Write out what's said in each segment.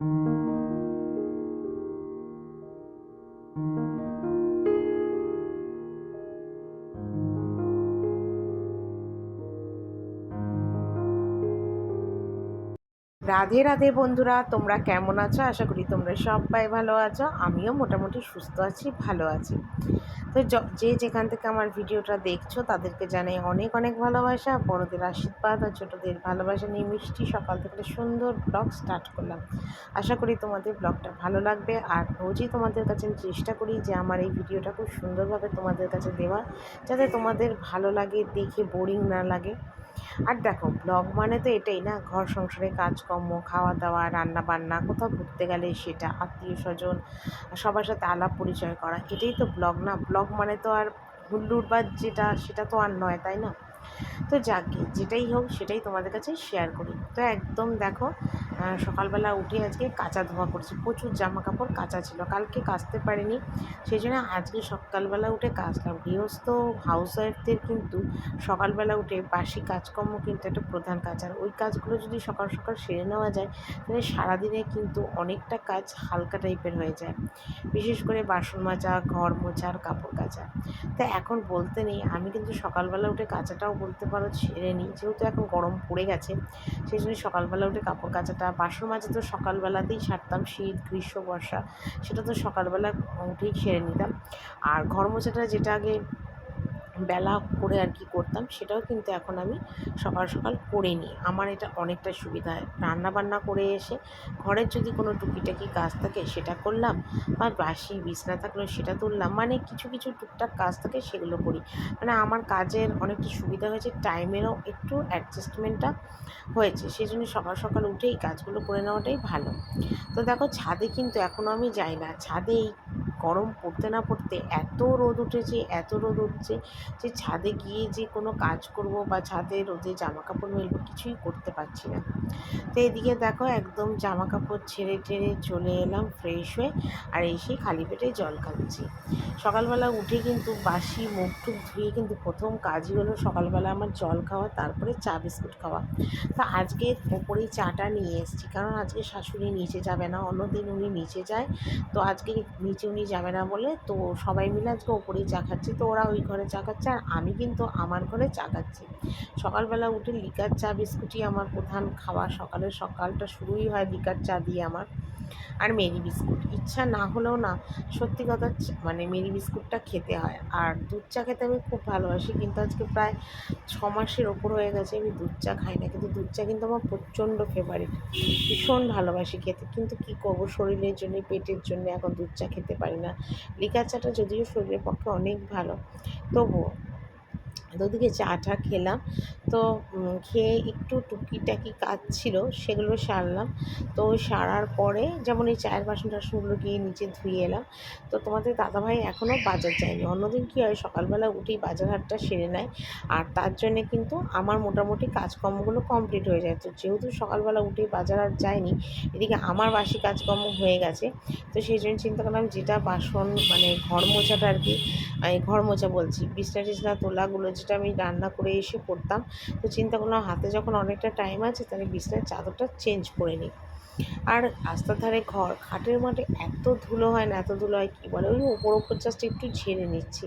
thank you Radhe Radhe বন্ধুরা, তোমরা কেমন আছো? আশা করি তোমরা সবাই ভালো আছো। আমিও মোটামুটি সুস্থ আছি, ভালো আছি। তো যে যেখান থেকে আমার ভিডিওটা দেখছ, তাদেরকে জানাই অনেক অনেক ভালোবাসা। বড়দের আশীর্বাদ আর ছোটোদের ভালোবাসা নিয়ে মিষ্টি সকাল থেকে সুন্দর ব্লগ স্টার্ট করলাম। আশা করি তোমাদের ব্লগটা ভালো লাগবে। আর রোজই তোমাদের কাছে আমি চেষ্টা করি যে আমার এই ভিডিওটা খুব সুন্দরভাবে তোমাদের কাছে দেওয়া যাতে তোমাদের ভালো লাগে, দেখে বোরিং না লাগে। আর দেখো ব্লগ মানে তো এটাই না? ঘর সংসারে কাজকর্ম খাওয়া দাওয়া রান্না বান্না কোথাও ঘুরতে গেলে সেটা, আত্মীয় স্বজন, সবার সাথে আলাপ পরিচয় করা, এটাই তো ব্লগ না? ব্লগ মানে তো আর হুল্লুর বা যেটা, সেটা তো আর নয়, তাই না? তো যাকে, যেটাই হোক সেটাই তোমাদের কাছে শেয়ার করি। তো একদম দেখো সকালবেলা উঠে আজকে কাঁচা ধোয়া করছি। প্রচুর জামা কাপড় কাঁচা ছিল। কালকে কাচতে পারিনি সেই জন্য আজকে সকালবেলা উঠে কাচলাম। গৃহস্থ হাউস ওয়াইফদের কিন্তু সকালবেলা উঠে বাসি কাজকর্ম কিন্তু একটা প্রধান কাজ। আর ওই কাজগুলো যদি সকাল সকাল সেরে নেওয়া যায়, তাহলে সারাদিনে কিন্তু অনেকটা কাজ হালকা টাইপের হয়ে যায়। বিশেষ করে বাসন মাজা, ঘর মোছা কাপড় কাচা। তা এখন বলতে নেই, আমি কিন্তু সকালবেলা উঠে কাচাটাও বলতে পারো ছেড়ে নিই যেহেতু এখন গরম পড়ে গেছে, সেই জন্য সকালবেলা উঠে কাপড় কাচাটা, বাসন মাঝে তো সকালবেলাতেই সারতাম, শীত, গ্রীষ্ম, বর্ষা, সেটা তো সকালবেলা উঠেই সেরে নিতাম। আর ঘর মোছাটা যেটা আগে বেলা করে আর কি করতাম, সেটাও কিন্তু এখন আমি সকাল সকাল করে নিই। আমার এটা অনেকটা সুবিধা হয়। রান্না বান্না করে এসে ঘরের যদি কোনো টুকিটাকি কাজ থাকে সেটা করলাম, বা বাসি বিছনা থাকলেও সেটা তুললাম মানে কিছু কিছু টুকটাক কাজ থাকে সেগুলো করি। মানে আমার কাজের অনেকটা সুবিধা হয়েছে, টাইমেরও একটু অ্যাডজাস্টমেন্টটা হয়েছে সেই জন্য সকাল সকাল উঠেই কাজগুলো করে নেওয়াটাই ভালো। তো দেখো ছাদে কিন্তু এখনও আমি যাই না। ছাদে এই গরম পড়তে না পড়তে এত রোদ উঠেছে, এত রোদ উঠছে যে ছাদে গিয়ে যে কোনো কাজ করব বা ছাদে রোদে জামা কাপড় মেলবো কিছুই করতে পারছি না। তো এদিকে দেখো একদম জামা কাপড় ছেড়ে টেড়ে চলে এলাম ফ্রেশ হয়ে আর এসে খালি পেটে জল খাচ্ছি। সকালবেলা উঠে কিন্তু বাসি, মুখ টুক ধুয়ে কিন্তু প্রথম কাজই হলো সকালবেলা আমার জল খাওয়া, তারপরে চা, বিস্কুট খাওয়া। তা আজকে ওপরেই চাটা নিয়ে এসেছি, কারণ আজকে শাশুড়ি নিচে যাবে না, অন্যদিন উনি নিচে যায়। তো আজকে নিচে উনি যাবে না বলে তো সবাই মিলে আজকে ওপরেই চা খাচ্ছি। তো ওরা ওই ঘরে চা খাচ্ছে আর আমি কিন্তু আমার ঘরে চা খাচ্ছি সকালবেলা উঠে লিকার চা, বিস্কুটই আমার প্রধান খাওয়া সকালের সকালটা শুরুই হয় লিকার চা দিয়ে আমার। আর মেরি বিস্কুট। ইচ্ছা না হলেও না, সত্যি কথা মানে মেরি বিস্কুটটা খেতে হয়। আর দুধ চা খেতে আমি খুব ভালোবাসি, কিন্তু আজকে প্রায় ছ মাসের ওপর হয়ে গেছে, আমি দুধ চা খাই না। কিন্তু দুধ চা কিন্তু আমার প্রচণ্ড ফেভারিট ভীষণ ভালোবাসি খেতে। কিন্তু কী করব? শরীরের জন্য, পেটের জন্য এখন দুধ চা খেতে পারি না। লিকার চাটা যদিও শরীরের পক্ষে অনেক ভালো, তবুও দুদিকে চাটা খেলাম। তো খেয়ে একটু টুকিটাকি কাজ ছিল, সেগুলো সারলাম। তো সারার পরে যেমন এই চায়ের বাসন টাসনগুলো গিয়ে নিচে ধুয়ে এলাম। তো তোমাদের দাদাভাই এখনও বাজার যায়নি। অন্যদিন কী হয়, সকালবেলা উঠেই বাজার হাটটা সেরে নেয়। আর তার জন্যে কিন্তু আমার মোটামুটি কাজকর্মগুলো কমপ্লিট হয়ে যায়। তো যেহেতু সকালবেলা উঠেই বাজার আর যায়নি, এদিকে আমার বাসি কাজকর্ম হয়ে গেছে। তো সেই জন্য চিন্তা করলাম, যেটা বাসন মানে ঘর মোছাটা আর কি ঘর মোছা বলছি। বিছনা টিছনা, তোলাগুলো যেটা আমি রান্না করে এসে করতাম, তো চিন্তা করলাম হাতে যখন অনেকটা টাইম আছে, তাহলে বিছনার চাদরটা চেঞ্জ করে নিই। আর রাস্তার ধারে ঘর, খাটের মাঠে এত ধুলো হয় না, এত ধুলো হয় কী বলে? ওই ওপর ওপর জাস্ট একটু ঝেড়ে নিচ্ছি।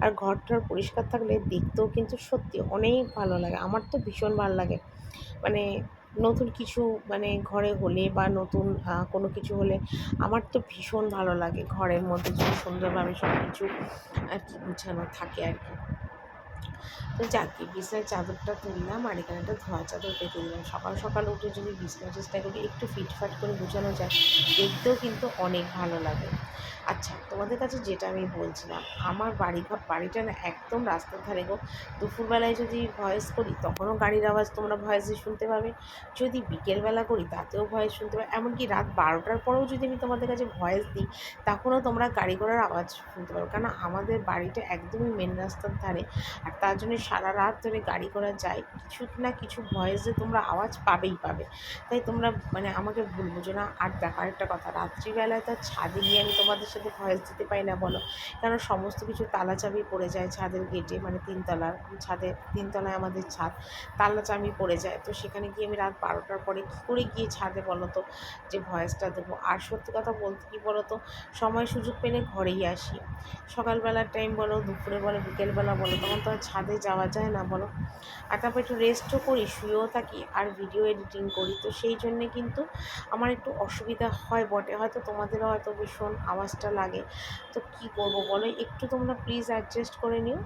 আর ঘরটার পরিষ্কার থাকলে দেখতেও কিন্তু সত্যি অনেক ভালো লাগে। আমার তো ভীষণ ভালো লাগে। মানে নতুন কিছু মানে ঘরে হলে বা নতুন কোনো কিছু হলে আমার তো ভীষণ ভালো লাগে ঘরের মধ্যে যদি সুন্দরভাবে সব কিছু আর কি গুছানো থাকে আর কি। তো যাকে বিছনার চাদরটা তুললাম আর এখানে একটা ধোয়া চাদর পেতে দিলাম। সকাল সকাল উঠে যদি বিছনা চেষ্টা করি একটু ফিটফাট করে গুছানো যায়, দেখতেও কিন্তু অনেক ভালো লাগে। আচ্ছা তোমাদের কাছে যেটা আমি বলছিলাম, আমার বাড়ি বাড়িটা না একদম রাস্তার ধারে গো। দুপুরবেলায় যদি ভয়েস করি, তখনও গাড়ির আওয়াজ তোমরা ভয়েসে শুনতে পাবে। যদি বিকেলবেলা করি, তাতেও ভয়েস শুনতে পাবে। এমনকি রাত বারোটার পরেও যদি আমি তোমাদের কাছে ভয়েস দিই, তখনও তোমরা গাড়ি ঘোড়ার আওয়াজ শুনতে পারো কেন আমাদের বাড়িটা একদমই মেন রাস্তার ধারে। আর তার জন্য সারা রাত ধরে গাড়ি করা যায়, কিছু না কিছু ভয়েসে তোমরা আওয়াজ পাবেই পাবে। তাই তোমরা মানে আমাকে ভুল বুঝো না, আর দেখার একটা কথা, রাত্রিবেলায় তো ছাদে গিয়ে আমি তোমাদের সাথে ভয়েস দিতে পারি না বলো। কেন সমস্ত কিছু তালা চাবি পড়ে যায় ছাদের গেটে মানে তিনতলার ছাদে, তিনতলায় আমাদের ছাদ তালা চাবি পড়ে যায়। তো সেখানে গিয়ে আমি রাত বারোটার পরে কী করে গিয়ে ছাদে বলো তো, যে ভয়েসটা দেবো? আর সত্যি কথা বলতে কী বলো তো, সময় সুযোগ পেলে ঘরেই আসি। সকালবেলার টাইম বলো, দুপুরে বলো, বিকেলবেলা বলো, তখন তো ছাদে যাওয়া যায় না বলো? আর তারপর একটু রেস্টও করি, শুয়েও থাকি আর ভিডিও এডিটিং করি। তো সেই জন্যে কিন্তু আমার একটু অসুবিধা হয় বটে। হয়তো তোমাদেরও হয়তো ভীষণ আওয়াজটা লাগে। তো কি করব বলো? একটু তোমরা প্লিজ অ্যাডজাস্ট করে নিও।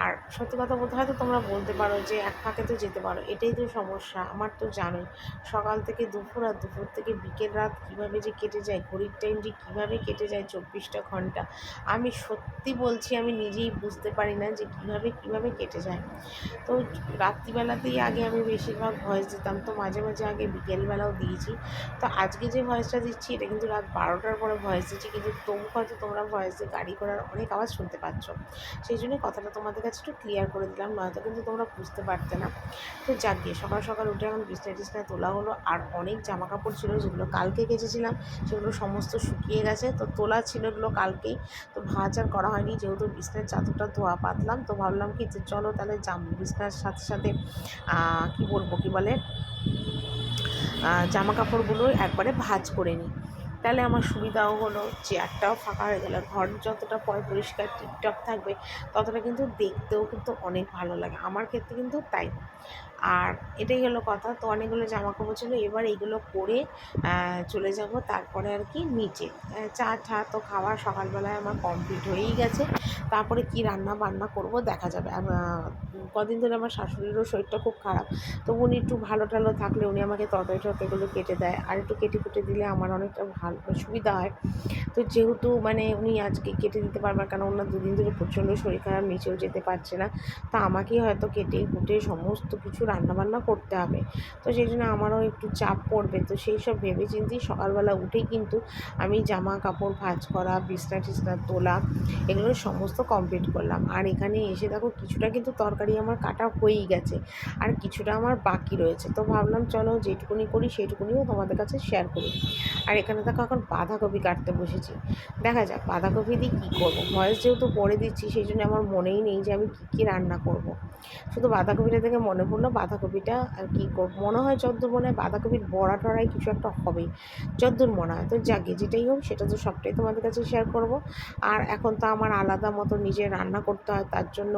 আর সত্যি কথা বলতে হয়তো তোমরা বলতে পারো যে এক ফাঁকে তো যেতে পারো, এটাই তো সমস্যা, আমার তো জানোই। সকাল থেকে দুপুর আর দুপুর থেকে বিকেল রাত কীভাবে যে কেটে যায়, ঘড়ির টাইম যে কীভাবে কেটে যায় চব্বিশটা ঘণ্টা, আমি সত্যি বলছি আমি নিজেই বুঝতে পারি না যে কীভাবে কীভাবে কেটে যায়। তো রাত্রিবেলাতেই আগে আমি বেশিরভাগ ভয়েস দিতাম, তো মাঝে মাঝে আগে বিকেলবেলাও দিয়েছি। তো আজকে যে ভয়েসটা দিচ্ছি, এটা কিন্তু রাত বারোটার পরে ভয়েস দিচ্ছি, কিন্তু তবু হয়তো তোমরা ভয়েসে গাড়ি করার অনেক আওয়াজ শুনতে পাচ্ছ। সেই জন্য কথাটা তোমাদের কাছে একটু ক্লিয়ার করে দিলাম, নয়তো কিন্তু তোমরা বুঝতে পারতে না। তো যাক গিয়ে, সকাল সকাল উঠে এখন বিছনা টিছনা তোলা হলো, আর অনেক জামা কাপড় ছিল যেগুলো কালকে কেচেছিলাম, সেগুলো সমস্ত শুকিয়ে গেছে। তো তোলা ছিল এগুলো কালকেই, তো ভাজ আর করা হয়নি, যেহেতু বিছনার চাদরটা ধোয়া পাতলাম, তো ভাবলাম কি যে চলো তাহলে জাম বিছনার সাথে সাথে কী বলব কী বলে জামা কাপড়গুলো একবারে ভাজ করে নিই। তাহলে আমার সুবিধাও হলো চেয়ারটাও ফাঁকা হয়ে গেল। ঘর যতটা পরিষ্কার, টিপটপ থাকবে, ততটা কিন্তু দেখতেও কিন্তু অনেক ভালো লাগে। আমার ক্ষেত্রে কিন্তু তাই। আর এটাই হলো কথা। তো অনেকগুলো জামা কাপড় ছিল, এবার এইগুলো করে চলে যাব তারপরে আর কি নিচে। চা ঠা তো খাওয়া সকালবেলায় আমার কমপ্লিট হয়েই গেছে। তারপরে কি রান্না বান্না করব দেখা যাবে। কদিন ধরে আমার শাশুড়িরও শরীরটা খুব খারাপ। তো উনি একটু ভালো টালো থাকলে উনি আমাকে তরকারি টরকারিগুলো কেটে দেয়। আর একটু কেটে কুটে দিলে আমার অনেকটা ভালো, সুবিধা হয়। তো যেহেতু মানে উনি আজকে কেটে দিতে পারবেন কারণ ওনার দুদিন ধরে প্রচণ্ড শরীর খারাপ, নিচেও যেতে পারছে না। তা আমাকেই হয়তো কেটে কুটে সমস্ত কিছু রান্নাবান্না করতে হবে। তো সেই জন্য আমারও একটু চাপ পড়বে। তো সেই সব ভেবে চিন্তেই সকালবেলা উঠেই কিন্তু আমি জামা কাপড় ভাজ করা, বিছনা টিছনা তোলা, এগুলো সমস্ত কমপ্লিট করলাম। আর এখানে এসে দেখো কিছুটা কিন্তু তরকারি আমার কাটা হয়েই গেছে। আর কিছুটা আমার বাকি রয়েছে। তো ভাবলাম চলো যেটুকুনি করি সেইটুকুনিও তোমাদের কাছে শেয়ার করি। আর এখানে দেখো এখন বাঁধাকপি কাটতে বসেছি। দেখা যাক বাঁধাকপি দিয়ে কী করব? ভয়েস যেহেতু পরে দিচ্ছি, সেই জন্য আমার মনেই নেই যে আমি কী কী রান্না করব। শুধু বাঁধাকপিটা থেকে মনে পড়ল বাঁধাকপিটা আর কী মনে হয় যদ্দূর মনে হয় বাঁধাকপির বড়া টড়াই কিছু একটা হবেই। যদ্দূর মনে হয়। তো যাকে যেটাই হোক, সেটা তো সবটাই তোমাদের কাছে শেয়ার করব। আর এখন তো আমার আলাদা মতো নিজে রান্না করতে হয়, তার জন্য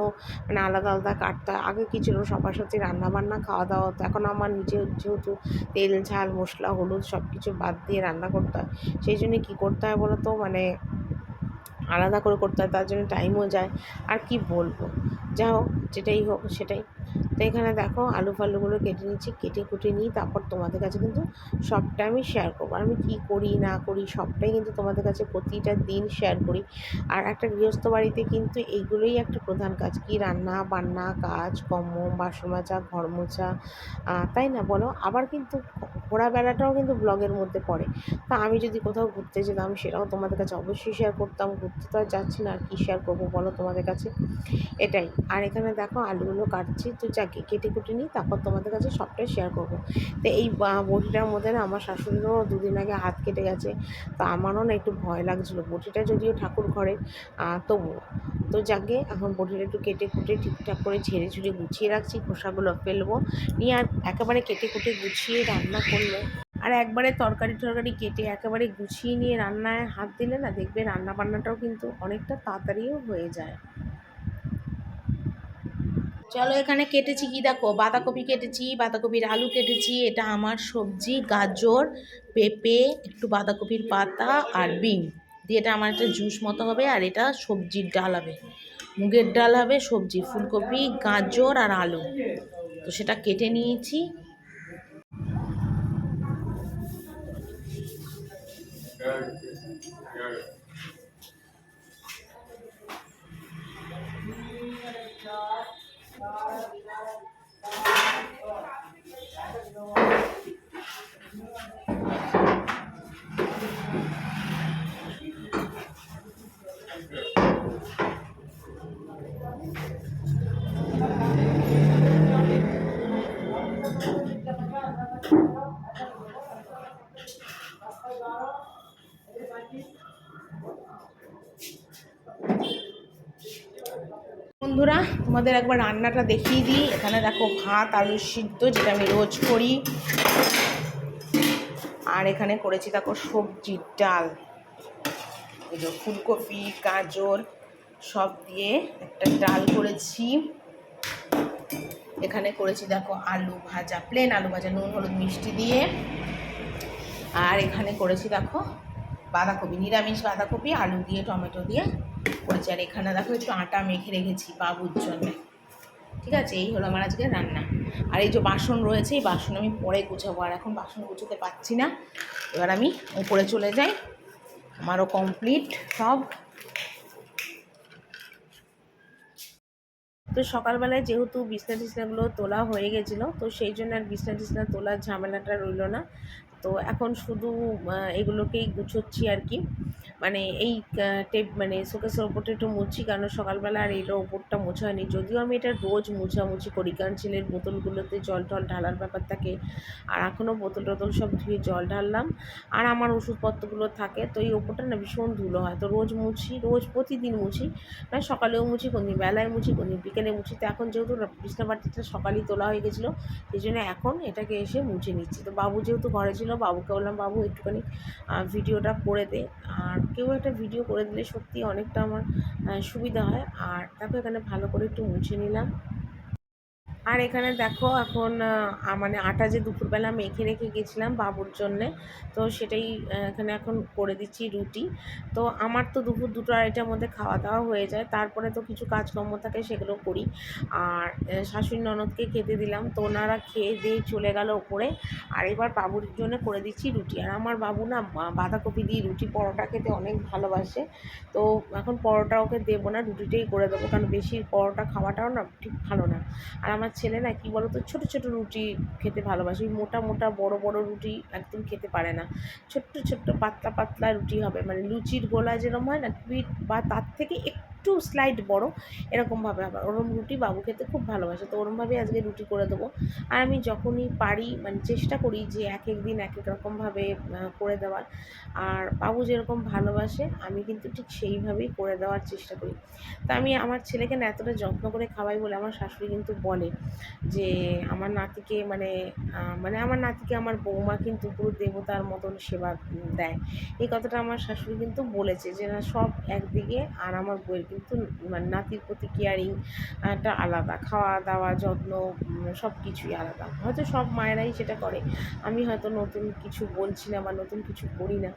মানে আলাদা আলাদা কাটতে হয়। আগে কী ছিল, সবার সাথে রান্না বান্না খাওয়া দাওয়া হতো। এখন আমার নিজে যেহেতু তেল, ঝাল, মশলা, হলুদ সব কিছু বাদ দিয়ে রান্না করতে হয়, সেই জন্য কী করতে হয় বলো তো? মানে আলাদা করে করতে হয়, তার জন্য টাইমও যায়। আর কি বলব? যা হোক যেটাই হোক, সেটাই। তো এখানে দেখো আলু ফালুগুলো কেটে নিচ্ছি, কেটে কুটে নিই তারপর তোমাদের কাছে কিন্তু সবটা আমি শেয়ার করব। আমি কী করি, না করি, সবটাই কিন্তু তোমাদের কাছে প্রতিটা দিন শেয়ার করি। আর একটা গৃহস্থ বাড়িতে কিন্তু এইগুলোই একটা প্রধান কাজ, কি রান্না বান্না, কাজ কর্ম বাসন মাজা, ঘর মোছা তাই না বলো? আবার কিন্তু ঘোরাবেড়াটাও কিন্তু ব্লগের মধ্যে পড়ে। তা আমি যদি কোথাও ঘুরতে যেতাম সেটাও তোমাদের কাছে অবশ্যই শেয়ার করতাম, ঘুরতে তো আর যাচ্ছি না, আর কী শেয়ার করব বলো তোমাদের কাছে? এটাই। আর এখানে দেখো আলুগুলো কাটছি, তো যাকে কেটে কুটে নিই, তারপর তোমাদের কাছে সবটাই শেয়ার করব। তো এই বটিটার মধ্যে না আমার শাশুড়িরও দুদিন আগে হাত কেটে গেছে, তো আমারও না একটু ভয় লাগছিল। বটিটা যদিও ঠাকুর ঘরে তবুও। তো যাকে, এখন বটিটা একটু কেটে কুটে ঠিকঠাক করে ঝেড়ে ঝুড়ে গুছিয়ে রাখছি, খোসাগুলো ফেলব, নিয়ে আর একেবারে কেটে কুটে গুছিয়ে রান্না করলে আর একবারে তরকারি টরকারি কেটে একেবারে গুছিয়ে নিয়ে রান্নায় হাত দিলে না দেখবে রান্না বান্নাটাও কিন্তু অনেকটা তাড়াতাড়িও হয়ে যায়। চলো এখানে কেটেছি কি দেখো? বাঁধাকপি কেটেছি, বাঁধাকপির আলু কেটেছি, এটা আমার সবজি, গাজর, পেঁপে, একটু বাঁধাকপির পাতা আর বিন। দিয়ে এটা আমার একটা জুস মতো হবে আর এটা সবজির ডাল হবে। মুগের ডাল হবে সবজি, ফুলকপি, গাজর আর আলু। তো সেটা কেটে নিয়েছি। তোমাদের একবার রান্নাটা দেখিয়ে দিই। এখানে দেখো ভাত আলু সিদ্ধ, যেটা আমি রোজ করি। আর এখানে করেছি দেখো সবজির ডাল। ফুলকপি, গাজর, সব দিয়ে একটা ডাল করেছি। এখানে করেছি দেখো আলু ভাজা প্লেন আলু ভাজা, নুন, হলুদ, মিষ্টি দিয়ে। আর এখানে করেছি দেখো বাঁধাকপি, নিরামিষ বাঁধাকপি, আলু দিয়ে, টমেটো দিয়ে করেছি। আর এখানে দেখো একটু আটা মেখে রেখেছি বাবুর জন্যে। ঠিক আছে? এই হলো আমার আজকে রান্না। আর এই যে বাসন রয়েছে, এই বাসন আমি পরে গুছাবো। আর এখন বাসন গুছোতে পারছি না। এবার আমি উপরে চলে যাই। আমারও কমপ্লিট সব। তো সকালবেলায় যেহেতু বিছনা টিছনাগুলো তোলা হয়ে গেছিল, তো সেই জন্য আর বিছনা টিছনা তোলার ঝামেলাটা রইল না। তো এখন শুধু এগুলোকেই গুছোচ্ছি আর কি। মানে এই টেপ মানে শোকেসের ওপরটা একটু মুছি, কারণ সকালবেলা আর এইটার ওপরটা মোছা হয়নি। যদিও আমি এটা রোজ মুছামুছি করি, কারণ ছেলের বোতলগুলোতে জল টল ঢালার ব্যাপার থাকে। আর এখনও বোতল টোতল সব ধুয়ে জল ঢাললাম। আর আমার ওষুধপত্রগুলো থাকে, তো এই ওপরটা না ভীষণ ধুলো হয়। তো রোজ মুছি, রোজ প্রতিদিন মুছি। মানে সকালেও মুছি কোনদিন বেলায় মুছি কোনদিন বিকেলে মুছি। তো এখন যেহেতু বিছনাবাটিটা সকালেই তোলা হয়ে গেছিল, সেই জন্য এখন এটাকে এসে মুছে নিচ্ছি। তো বাবু যেহেতু ঘরে ছিল, বাবুকে বললাম, বাবু, একটুখানি ভিডিওটা করে দে। আর কেউ একটা ভিডিও করে দিলে সত্যি অনেকটা আমার সুবিধা হয়। আর তারপর এখানে ভালো করে একটু মুছে নিলাম। আর এখানে দেখো এখন মানে আটা যে দুপুরবেলা মেখে রেখে গেছিলাম বাবুর জন্যে, তো সেটাই এখানে এখন করে দিচ্ছি রুটি। তো আমার তো দুপুর দুটো আড়াইটার মধ্যে খাওয়া দাওয়া হয়ে যায়, তারপরে তো কিছু কাজকর্ম থাকে সেগুলো করি। আর শাশুড়ি ননদকে খেতে দিলাম, তো ওনারা খেয়ে দিয়ে চলে গেল ওপরে। আর এবার বাবুর জন্য করে দিচ্ছি রুটি। আর আমার বাবু না বাঁধাকপি দিয়ে রুটি পরোটা খেতে অনেক ভালোবাসে। তো এখন পরোটা ওকে দেবো না, রুটিটাই করে দেবো, কারণ বেশি পরোটা খাওয়াটাও না ঠিক ভালো না। আর আমার ছেলে না, কি বলো তো ছোট ছোটো রুটি খেতে ভালোবাসে। ওই মোটা মোটা, বড় বড় রুটি একদম খেতে পারে না। ছোট্ট ছোট্ট পাতলা পাতলা রুটি হবে। মানে লুচির গোলা যেরকম হয় না বা তার থেকে একটু একটু স্লাইড বড়, এরকমভাবে আবার। ওরম রুটি বাবু খেতে খুব ভালোবাসে, তো ওরমভাবে আজকে রুটি করে দেবো। আর আমি যখনই পারি মানে চেষ্টা করি যে এক এক দিন এক এক রকমভাবে করে দেওয়ার। আর বাবু যেরকম ভালোবাসে, আমি কিন্তু ঠিক সেইভাবেই করে দেওয়ার চেষ্টা করি। তা আমি আমার ছেলেকে না এতটা যত্ন করে খাওয়াই বলে আমার শাশুড়ি কিন্তু বলে যে, আমার নাতিকে মানে মানে আমার নাতিকে আমার বৌমা কিন্তু পুরো দেবতার মতন সেবা দেয়। এই কথাটা আমার শাশুড়ি কিন্তু বলেছে যে, না, সব একদিকে আর আমার বইয়ের কিন্তু মানে নাতির প্রতি কেয়ারিংটা আলাদা খাওয়া দাওয়া যত্ন সব কিছুই আলাদা। হয়তো সব মায়েরাই সেটা করে। আমি হয়তো নতুন কিছু বলছি না বা নতুন কিছু করি না।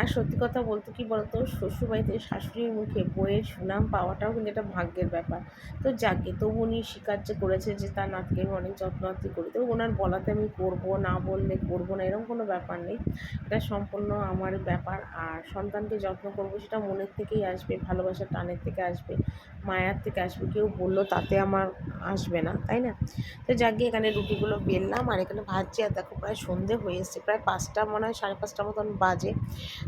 আর সত্যি কথা বলতে কি বলতো, শ্বশুরবাড়িতে শাশুড়ির মুখে বইয়ের সুনাম পাওয়াটাও কিন্তু একটা ভাগ্যের ব্যাপার। তো যাকে, তবু উনি স্বীকার যে করেছে যে তার নাতকে আমি অনেক যত্ন আত্মি করি তো ওনার বলাতে আমি করব না বললে করব না, এরকম কোনো ব্যাপার নেই। এটা সম্পূর্ণ আমার ব্যাপার আর সন্তানকে যত্ন করব সেটা মনের থেকেই আসবে, ভালোবাসার টানের থেকে আসবে, মায়ার থেকে আসবে, কেউ বলল তাতে আমার আসবে না, তাই না? তো যাকে এখানে রুটিগুলো বেললাম আর এখানে ভাজছি আর দেখো প্রায় সন্ধে হয়ে এসছে, প্রায় পাঁচটা মনে হয়, সাড়ে পাঁচটা মতন বাজে।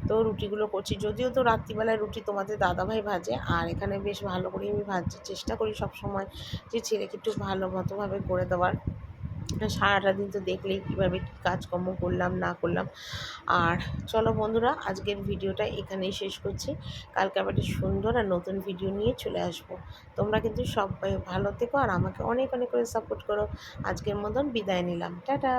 তো রুটিগুলো করছি। যদিও তো রাত্রিবেলায় রুটি তোমাদের দাদাভাই ভাজে, আর এখানে বেশ ভালো করেই আমি ভাজছি চেষ্টা করি সব সময় যে ছেলেকে একটু ভালো মতোভাবে করে দেওয়ার। সারাটা দিন তো দেখলেই কীভাবে কী কাজকর্ম করলাম, না করলাম। আর চলো বন্ধুরা, আজকের ভিডিওটা এখানেই শেষ করছি। কালকে আবার সুন্দর আর নতুন ভিডিও নিয়ে চলে আসব। তোমরা কিন্তু সবাই ভালো থেকো আর আমাকে অনেক অনেক করে সাপোর্ট করো। আজকের মতন বিদায় নিলাম। টাটা!